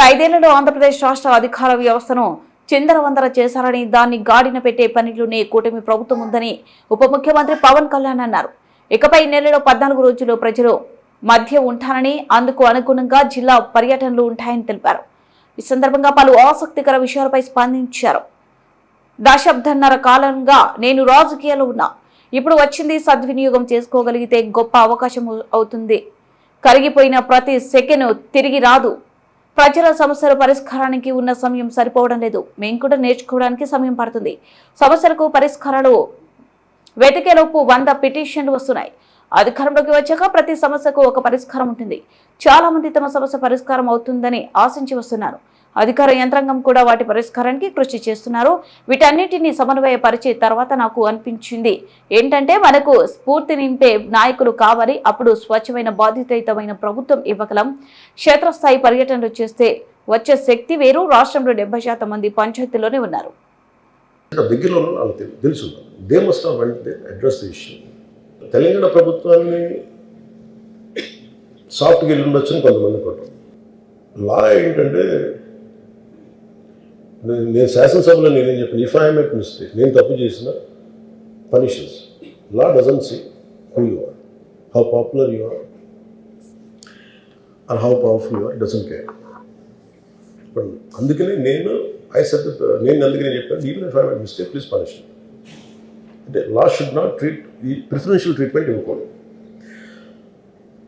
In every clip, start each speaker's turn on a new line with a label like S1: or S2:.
S1: గత ఐదేళ్ళలో ఆంధ్రప్రదేశ్ రాష్ట్ర అధికార వ్యవస్థను చిందరవందర చేశారని దాన్ని గాడిన పెట్టే పనిలోనే కూటమి ప్రభుత్వం ఉందని ఉప ముఖ్యమంత్రి పవన్ కళ్యాణ్ అన్నారు. ఇకపై నెలలో పద్నాలుగు రోజులు ప్రజలు మధ్య ఉంటానని అందుకు అనుగుణంగా జిల్లా పర్యటనలు ఉంటాయని తెలిపారు. ఈ సందర్భంగా పలు ఆసక్తికర విషయాలపై స్పందించారు. దశాబ్దన్నర కాలంగా నేను రాజకీయాలు ఉన్నా. ఇప్పుడు వచ్చింది సద్వినియోగం చేసుకోగలిగితే గొప్ప అవకాశం అవుతుంది. కరిగిపోయిన ప్రతి సెకండ్ తిరిగి రాదు. ప్రజల సమస్యల పరిష్కారానికి ఉన్న సమయం సరిపోవడం లేదు. మేము కూడా నేర్చుకోవడానికి సమయం పడుతుంది. సమస్యలకు పరిష్కారాలు వెతికేలోపు వంద పిటిషన్లు వస్తున్నాయి. అధికారంలోకి వచ్చాక ప్రతి సమస్యకు ఒక పరిష్కారం ఉంటుంది. చాలా మంది తమ సమస్య పరిష్కారం అవుతుందని ఆశించి వస్తున్నారు. అధికార యంత్రాంగం కూడా వాటి పరిష్కారానికి కృషి చేస్తున్నారు. వీటన్నిటిని సమన్వయపరిచే తర్వాత నాకు అనిపించింది. ఏంటంటే మనకు స్ఫూర్తి నింపే నాయకులు కావాలి. అప్పుడు స్వచ్ఛమైన బాధ్యతయుతమైన ప్రభుత్వం ఇవ్వగలం. క్షేత్రస్థాయి పర్యటనలు చేస్తే వచ్చే శక్తి వేరు. రాష్ట్రంలో డెబ్బై శాతం మంది పంచాయతీలోనే ఉన్నారు.
S2: దగ్గరలో తెలుసు. They must address issue. Telangana ప్రభుత్వాన్ని సాఫ్ట్గా వెళ్ళి ఉండొచ్చని కొంతమంది కొట్టం లా ఏంటంటే నేను శాసనసభలో నేనేం చెప్పాను? ఇఫ్ ఐఎమ్ ఎట్ మిస్టేక్ నేను తప్పు చేసిన punishments law doesn't see who you are how popular you are and how powerful you are doesn't care ఇప్పుడు అందుకనే నేను ఐ సెట్ నేను అందుకనే చెప్పాను even if I mistake please punish అంటే లా షుడ్ నాట్ ట్రీట్ ఈ ప్రిఫరెన్షియల్ ట్రీట్మెంట్ ఇవ్వకూడదు.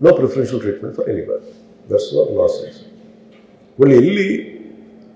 S2: No preferential treatment for any బర్ దట్స్ వాట్ లా సెన్స్ వాళ్ళు వెళ్ళి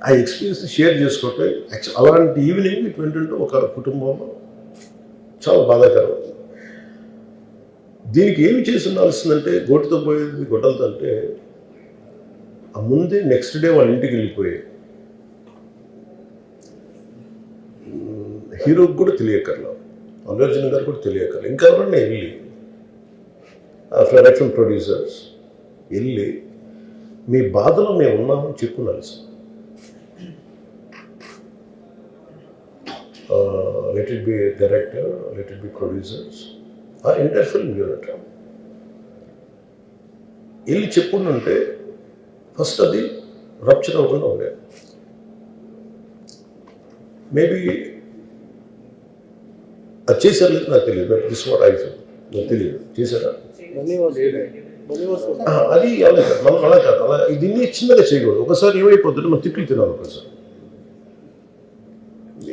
S2: ఆ ఎక్స్పీరియన్స్ షేర్ చేసుకోవటం యాక్చువల్ అలాంటి ఈవినింగ్ ఇటువంటి ఒక కుటుంబంలో చాలా బాధాకరం. దీనికి ఏమి చేసి ఉండాల్సిందంటే గోటుతో పోయేది గొడ్డలతో అంటే ఆ ముందే నెక్స్ట్ డే వాళ్ళ ఇంటికి వెళ్ళిపోయి. హీరోకి కూడా తెలియకర్లా అల్లు అర్జున్ గారు కూడా తెలియకర్లా ఇంకా ఎవరన్నా వెళ్ళి ప్రొడక్షన్ ప్రొడ్యూసర్స్ వెళ్ళి మీ బాధలో మేము ఉన్నామని చెప్పున్నారు sir let it be director let it be producers ఆ ఎంటైర్ ఫిల్మ్ యూనిట్ వెళ్ళి చెప్పుంటే ఫస్ట్ అది రప్చర్ అవ్వకుండా ఉండేది మేబీ అది చేశారు లేదు నాకు తెలియదు దిస్ వాట్ ఐ నాకు తెలియదు. చేశారా? అది అలా కాదు మనం అలా కాదు. అలా దీన్ని చిన్నగా చేయకూడదు. ఒకసారి ఏమైపోతుంటే మనం తిట్లు తినాలి ఒకసారి.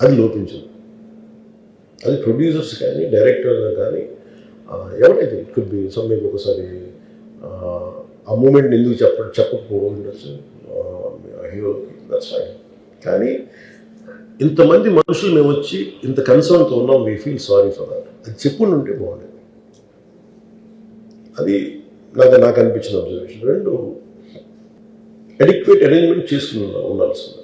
S2: అది లోపించదు. అది ప్రొడ్యూసర్స్ కానీ డైరెక్టర్ కానీ ఎవరైతే ఇట్ కుడ్ బి సమ్థింగ్ ఒకసారి ఆ, మూమెంట్ని మూమెంట్ ఎందుకు చెప్ప చెప్పకపోవడం ఉండొచ్చు హీరోకి దట్స్ ఫైన్ కానీ ఇంతమంది మనుషులు మేము వచ్చి ఇంత కన్సర్న్తో ఉన్నాం we feel sorry for that అది చెప్పుండి ఉంటే బాగుండేది. అది నాకు నాకు అనిపించిన అబ్జర్వేషన్ రెండు అడిక్వేట్ అరేంజ్మెంట్ చేసుకుని ఉండాల్సింది.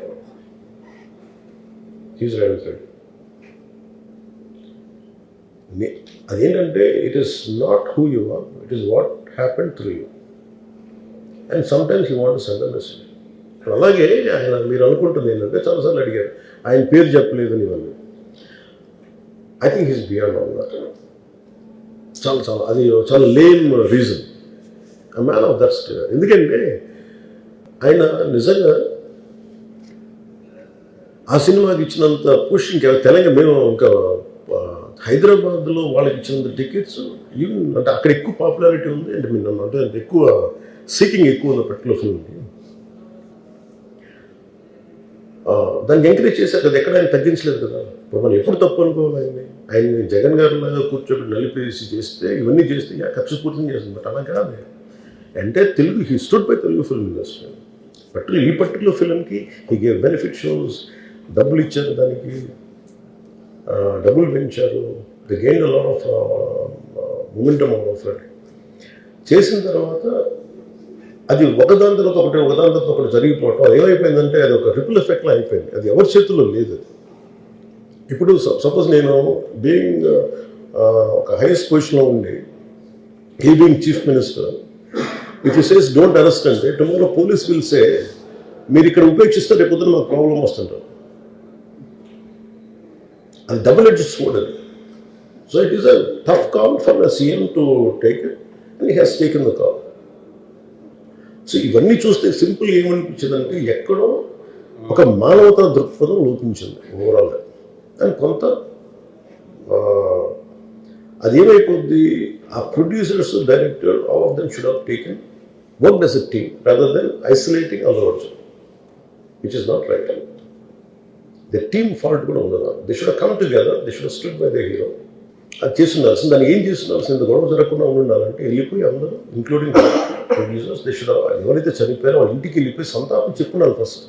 S2: he's right అదేంటంటే it is not who you are it is what happen through you and sometimes you want send message అలాగే ఆయన మీరు అనుకుంటుంది ఏంటంటే చాలాసార్లు అడిగారు ఆయన పేరు చెప్పలేదు ఇవన్నీ. I think he's beyond all that చాలా చాలా అది చాలా lame reason a man of that ఎందుకంటే ఆయన నిజంగా ఆ సినిమాకి ఇచ్చినంత పుష్ ఇంకా తెలంగాణ మేము ఇంకా హైదరాబాద్లో వాళ్ళకి ఇచ్చినంత టికెట్స్ ఈవెన్ అంటే అక్కడ ఎక్కువ పాపులారిటీ ఉంది. అంటే మీరు నన్ను అంటే ఎక్కువ సీకింగ్ ఎక్కువ ఉంది పర్టికులర్ ఫిల్మ్కి దాన్ని ఎంకరేజ్ చేశారు కదా ఎక్కడ ఆయన తగ్గించలేదు కదా. ఇప్పుడు మనం ఎప్పుడు తప్పు అనుకోవాలి ఆయన్ని? ఆయన్ని జగన్ గారి లాగా కూర్చోబెట్టి నలిపేసి చేస్తే ఇవన్నీ చేస్తే ఖర్చు కక్షపూర్తం చేస్తుంది. బట్ అలా కాదు. అంటే Telugu హిస్టోడ్ by Telugu film industry particular ఈ పర్టికులర్ ఫిల్మ్కి హీ గేవ్ బెనిఫిట్ షోస్ డబ్బులు ఇచ్చారు దానికి డబ్బులు పెంచారు. The gain lot of momentum of చేసిన తర్వాత అది ఒకదాని తర్వాత ఒకటి ఒకదాని తర్వాత ఒకటి జరిగిపోవటం అది ఏమైపోయిందంటే అది ఒక రిపుల్ ఎఫెక్ట్లో అయిపోయింది. అది ఎవరి చేతుల్లో లేదు అది. ఇప్పుడు సపోజ్ నేను బీయింగ్ uh, ఒక హైయెస్ట్ పొజిషన్లో ఉండి he being chief minister if you says don't arrest అంటే టుమారో పోలీస్ విల్ సే మీరు ఇక్కడ ఉపేక్షిస్తే రేపు మాకు ప్రాబ్లం వస్తుంటారు. అది డబుల్ ఎడ్జ్ స్వోర్డ్ అది. So it is a tough call for the CM to take it and he has taken the call so ఇవన్నీ చూస్తే సింపుల్ ఏమనిపించిందంటే ఎక్కడో ఒక మానవతా దృక్పథం లోపించింది ఓవరాల్గా అండ్ కొంత అదేమైపోద్ది ఆ producers director all of them should have taken work as a team rather than isolating other words which is not right the team fault కూడా ఉండదు. They should come together they should stood by the hero అది చేస్తుండాల్సింది దాన్ని ఏం చేస్తుండాల్సింది ఇంత గొడవ జరగకుండా ఉండాలంటే వెళ్ళిపోయి అందరూ ఇంక్లూడింగ్ ప్రొడ్యూసర్స్ దే షుడ్ ఎవరైతే చనిపోయారో వాళ్ళ ఇంటికి వెళ్ళిపోయి సంతాపం చెప్పున్నారు ఫస్ట్